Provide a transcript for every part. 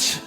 What?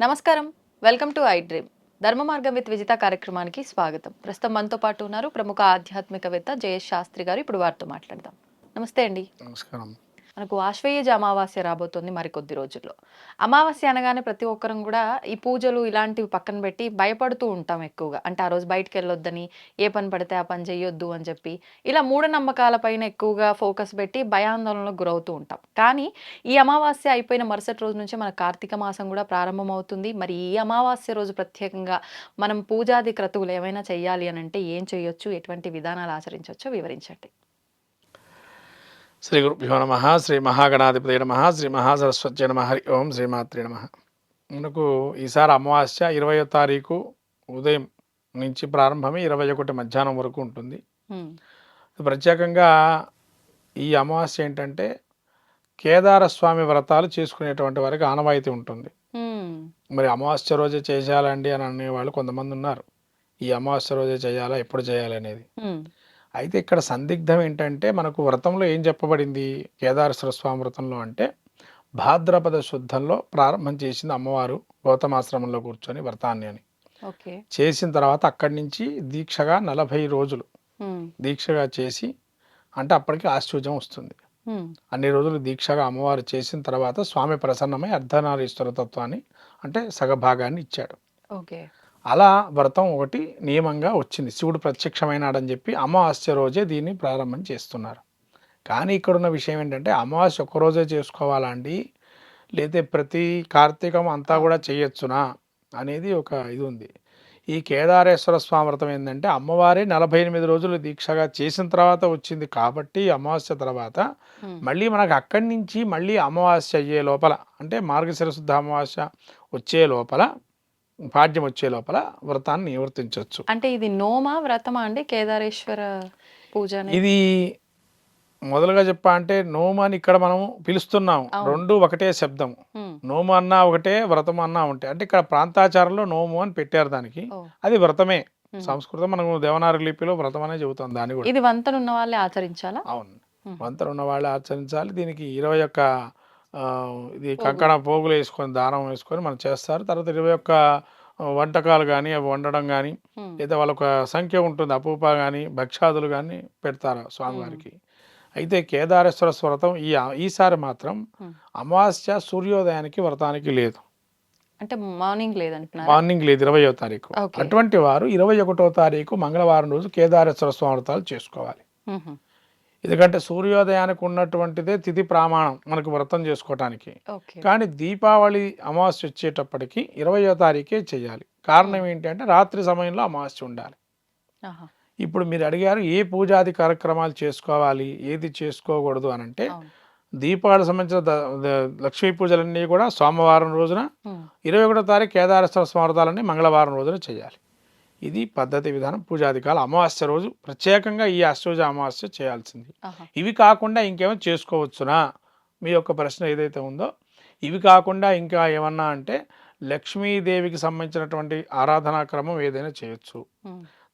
నమస్కారం. Welcome to I dream ధర్మ మార్గం విత్ విజిత కార్యక్రమానికి స్వాగతం. ప్రస్తుతం మనతో పాటు ఉన్నారు ప్రముఖ ఆధ్యాత్మికవేత్త జయేష్ శాస్త్రి గారు. ఇప్పుడు వారితో మాట్లాడదాం. నమస్తే అండి. నమస్కారం. మనకు ఆశ్వయుజ అమావాస్య రాబోతోంది మరికొద్ది రోజుల్లో. అమావాస్య అనగానే ప్రతి ఒక్కరం కూడా ఈ పూజలు ఇలాంటివి పక్కన పెట్టి భయపడుతూ ఉంటాం ఎక్కువగా. అంటే ఆ రోజు బయటకు వెళ్ళొద్దని ఏ పని పడితే ఆ పని చేయొద్దు అని చెప్పి ఇలా మూఢనమ్మకాల పైన ఎక్కువగా ఫోకస్ పెట్టి భయాందోళనలకు గురవుతూ ఉంటాం. కానీ ఈ అమావాస్య అయిపోయిన మరుసటి రోజు నుంచి మన కార్తీక మాసం కూడా ప్రారంభమవుతుంది. మరి ఈ అమావాస్య రోజు ప్రత్యేకంగా మనం పూజాది క్రతువులు ఏమైనా చేయాలి అని అంటే ఏం చేయొచ్చు ఎటువంటి విధానాలు ఆచరించవచ్చో వివరించండి. శ్రీ గురుభ్యో నమ శ్రీ మహాగణాధిపతి నమ శ్రీ మహాసరస్వతి నమ హరి ఓం శ్రీమాత్రి నమ. మనకు ఈసారి అమావాస్య ఇరవయో తారీఖు ఉదయం నుంచి ప్రారంభమై ఇరవై ఒకటి మధ్యాహ్నం వరకు ఉంటుంది. ప్రత్యేకంగా ఈ అమావాస్య ఏంటంటే కేదార స్వామి వ్రతాలు చేసుకునేటువంటి వారికి ఆనవాయితీ ఉంటుంది. మరి అమావాస్య రోజే చేయాలండి అని అనేవాళ్ళు కొంతమంది ఉన్నారు. ఈ అమావాస్య రోజే చేయాలా ఎప్పుడు చేయాలి అనేది ఉమ్, అయితే ఇక్కడ సందిగ్ధం ఏంటంటే మనకు వ్రతంలో ఏం చెప్పబడింది? కేదారేశ్వర స్వామి వ్రతంలో అంటే భాద్రపద శుద్ధంలో ప్రారంభం చేసింది అమ్మవారు గౌతమాశ్రమంలో కూర్చొని వ్రతాన్ని అని. చేసిన తర్వాత అక్కడి నుంచి దీక్షగా నలభై రోజులు దీక్షగా చేసి అంటే అప్పటికి ఆశ్చర్యం వస్తుంది. అన్ని రోజులు దీక్షగా అమ్మవారు చేసిన తర్వాత స్వామి ప్రసన్నమై అర్ధనారీశ్వర తత్వాన్ని అంటే సగభాగాన్ని ఇచ్చాడు. ఓకే. అలా వ్రతం ఒకటి నియమంగా వచ్చింది. శివుడు ప్రత్యక్షమైనాడని చెప్పి అమావాస్య రోజే దీన్ని ప్రారంభం చేస్తున్నారు. కానీ ఇక్కడున్న విషయం ఏంటంటే అమావాస్య ఒక్క రోజే చేసుకోవాలా అండి లేతే ప్రతి కార్తీకం అంతా కూడా చేయొచ్చునా అనేది ఒక ఇది ఉంది. ఈ కేదారేశ్వర స్వామి వ్రతం ఏంటంటే అమ్మవారే నలభై ఎనిమిది రోజులు దీక్షగా చేసిన తర్వాత వచ్చింది కాబట్టి అమావాస్య తర్వాత మళ్ళీ మనకు అక్కడి నుంచి మళ్ళీ అమావాస్య అయ్యే లోపల అంటే మార్గశిరశుద్ధ అమావాస్య వచ్చే లోపల పాడ్యం వచ్చే లోపల వ్రతాన్ని నివర్తించవచ్చు. అంటే ఇది నోమా వ్రతమా అండి? కేదారేశ్వర పూజ? ఇది మొదలుగా చెప్పా అంటే నోము అని ఇక్కడ మనం పిలుస్తున్నాం అవును. రెండు ఒకటే శబ్దం. నోము అన్నా ఒకటే వ్రతం అన్నా ఉంటే. అంటే ఇక్కడ ప్రాంతాచారంలో నోము అని పెట్టారు దానికి. అది వ్రతమే. సంస్కృతం మనకు దేవనాగరి లిపిలో వ్రతం అనే చెబుతాం దాన్ని కూడా. ఇది వంతను ఉన్న వాళ్ళే ఆచరించాలా? అవును. ఉన్న వాళ్ళు ఆచరించాలి. దీనికి ఇరవై ఒక్క ఇది కంకణ పోగులు వేసుకొని దారం వేసుకొని మనం చేస్తారు. తర్వాత ఇరవై ఒక్క వంటకాలు కానీ అవి వండడం కానీ లేదా వాళ్ళొక సంఖ్య ఉంటుంది. అపూప కానీ భక్ష్యాదులు కానీ పెడతారు స్వామివారికి. అయితే కేదారేశ్వర వ్రతం ఈ ఈసారి మాత్రం. అమావాస్య సూర్యోదయానికి వ్రతానికి లేదు. అంటే మార్నింగ్ లేదంటున్నారు మార్నింగ్ లేదు ఇరవయో తారీఖు. అటువంటి వారు ఇరవై ఒకటో తారీఖు మంగళవారం రోజు కేదారేశ్వర స్వామి వ్రతాలు చేసుకోవాలి. ఎందుకంటే సూర్యోదయానికి ఉన్నటువంటిదే తిథి ప్రమాణం మనకు వ్రతం చేసుకోవటానికి. కానీ దీపావళి అమావాస్య వచ్చేటప్పటికి ఇరవయో తారీఖే చేయాలి. కారణం ఏంటంటే రాత్రి సమయంలో అమావాస్య ఉండాలి. ఇప్పుడు మీరు అడిగారు ఏ పూజాది కార్యక్రమాలు చేసుకోవాలి ఏది చేసుకోకూడదు అని అంటే దీపావళి సంబంధించిన లక్ష్మీ పూజలన్నీ కూడా సోమవారం రోజున ఇరవై ఒకటో తారీఖు కేదారేశ్వర స్మృతాలన్నీ మంగళవారం రోజున చేయాలి. ఇది పద్ధతి విధానం. పూజాధికాలు అమావాస్య రోజు ప్రత్యేకంగా ఈ అష్టోజ అమావాస్య చేయాల్సింది. ఇవి కాకుండా ఇంకేమో చేసుకోవచ్చునా? మీ యొక్క ప్రశ్న ఏదైతే ఉందో ఇవి కాకుండా ఇంకా ఏమన్నా అంటే లక్ష్మీదేవికి సంబంధించినటువంటి ఆరాధనా క్రమం ఏదైనా చేయొచ్చు.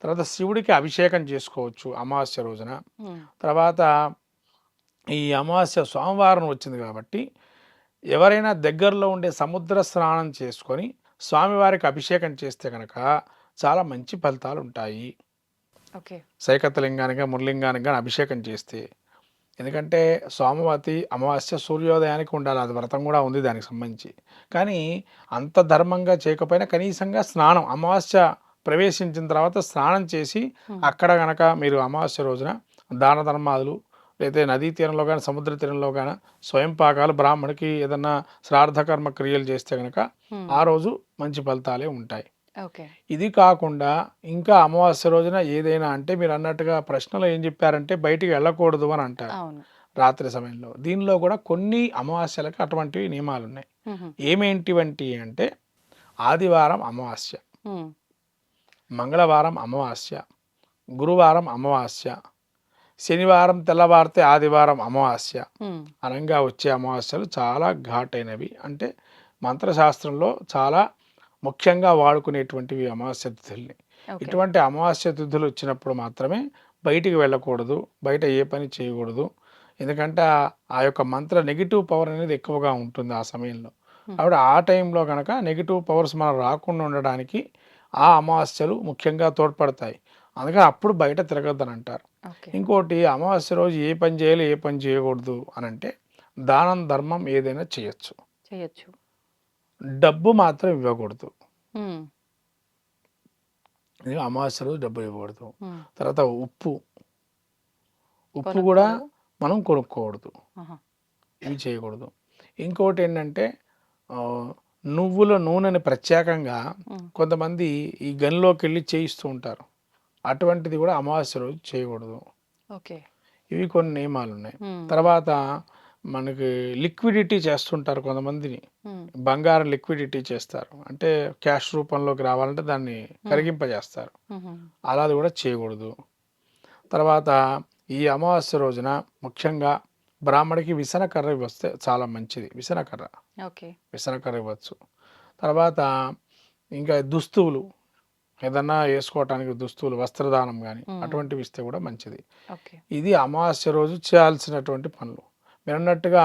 తర్వాత శివుడికి అభిషేకం చేసుకోవచ్చు అమావాస్య రోజున. తర్వాత ఈ అమావాస్య సోమవారం వచ్చింది కాబట్టి ఎవరైనా దగ్గరలో ఉండే సముద్ర స్నానం చేసుకొని స్వామివారికి అభిషేకం చేస్తే కనుక చాలా మంచి ఫలితాలు ఉంటాయి ఓకే. సైకతలింగానికి మురలింగానికి కానీ అభిషేకం చేస్తే. ఎందుకంటే సోమవతి అమావాస్య సూర్యోదయానికి ఉండాలి. అది వ్రతం కూడా ఉంది దానికి సంబంధించి. కానీ అంత ధర్మంగా చేయకపోయినా కనీసంగా స్నానం అమావాస్య ప్రవేశించిన తర్వాత స్నానం చేసి. అక్కడ గనక మీరు అమావాస్య రోజున దాన ధర్మాదులు లేదా నదీ తీరంలో కానీ సముద్ర తీరంలో కానీ స్వయం పాకాలు బ్రాహ్మడికి ఏదన్నా శ్రాద్ధకర్మ క్రియలు చేస్తే కనుక ఆ రోజు మంచి ఫలితాలే ఉంటాయి. ఇది కాకుండా ఇంకా అమావాస్య రోజున ఏదైనా అంటే మీరు అన్నట్టుగా ప్రశ్నలో ఏం చెప్పారంటే బయటికి వెళ్ళకూడదు అని అంటారు. రాత్రి సమయంలో. దీనిలో కూడా కొన్ని అమావాస్యలకు అటువంటివి నియమాలు ఉన్నాయి. ఏమేంటివంటి అంటే ఆదివారం అమావాస్య మంగళవారం అమావాస్య గురువారం అమావాస్య శనివారం తెల్లవారితే ఆదివారం అమావాస్య అనంగా వచ్చే అమావాస్యలు చాలా ఘాటైనవి. అంటే మంత్రశాస్త్రంలో చాలా ముఖ్యంగా వాడుకునేటువంటివి అమావాస్య తిథుల్ని. ఇటువంటి అమావాస్య తిథులు వచ్చినప్పుడు మాత్రమే బయటికి వెళ్ళకూడదు బయట ఏ పని చేయకూడదు. ఎందుకంటే ఆ- యొక్క మంత్ర నెగిటివ్ పవర్ అనేది ఎక్కువగా ఉంటుంది ఆ సమయంలో. కాబట్టి ఆ టైంలో కనుక నెగిటివ్ పవర్స్ మనం రాకుండా ఉండడానికి ఆ అమావాస్యలు ముఖ్యంగా తోడ్పడతాయి. అందుకని అప్పుడు బయట తిరగద్దని అంటారు. ఇంకోటి అమావాస్య రోజు ఏ పని చేయాలి ఏ పని చేయకూడదు అని అంటే దానం ధర్మం ఏదైనా చేయొచ్చు. చేయొచ్చు. డబ్బు మాత్రం ఇవ్వకూడదు. ఉమ్, ఇది అమావాస్య రోజు డబ్బులు ఇవ్వకూడదు. తర్వాత ఉప్పు. ఉప్పు కూడా మనం కొనుక్కోకూడదు. ఇవి చేయకూడదు. ఇంకోటి ఏంటంటే నువ్వుల నూనెని ప్రత్యేకంగా కొంతమంది ఈ గనిలోకి వెళ్ళి చేయిస్తూ ఉంటారు. అటువంటిది కూడా అమావాస్య రోజు చేయకూడదు. ఓకే. ఇవి కొన్ని నియమాలు ఉన్నాయి తర్వాత మనకి లిక్విడిటీ చేస్తుంటారు కొంతమందిని. బంగారం లిక్విడిటీ చేస్తారు. అంటే క్యాష్ రూపంలోకి రావాలంటే దాన్ని కరిగింపజేస్తారు. అలాది కూడా చేయకూడదు. తర్వాత ఈ అమావాస్య రోజున ముఖ్యంగా బ్రాహ్మడికి విసనకర్ర ఇవ్వస్తే చాలా మంచిది. విసనకర్ర. ఓకే. విసనకర్ర ఇవ్వచ్చు. తర్వాత ఇంకా దుస్తువులు. ఏదన్నా వేసుకోవటానికి దుస్తువులు వస్త్రదానం కానీ. అటువంటివి ఇస్తే కూడా మంచిది. ఇది అమావాస్య రోజు చేయాల్సినటువంటి పనులు. మీరు అన్నట్టుగా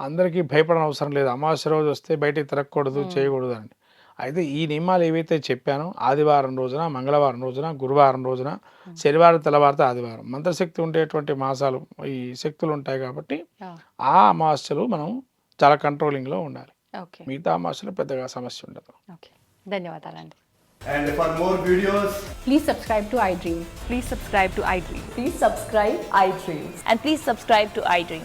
అందరికీ భయపడని అవసరం లేదు అమావాస్య రోజు వస్తే బయటికి తిరగకూడదు. చేయకూడదు అని అయితే ఈ నియమాలు ఏవైతే చెప్పానో ఆదివారం రోజున మంగళవారం రోజున గురువారం రోజున శనివారం తెల్లవారితే ఆదివారం మంత్రశక్తి ఉండేటువంటి మాసాలు ఈ శక్తులు ఉంటాయి కాబట్టి ఆ, అమావాస్యలు మనం చాలా కంట్రోలింగ్లో ఉండాలి ఓకే మిగతా అమావాస్యలు పెద్దగా సమస్య ఉండదు ఓకే ధన్యవాదాలండి And for more videos, Please subscribe to iDream. Please subscribe to iDream. Please subscribe iDream. And please subscribe to iDream.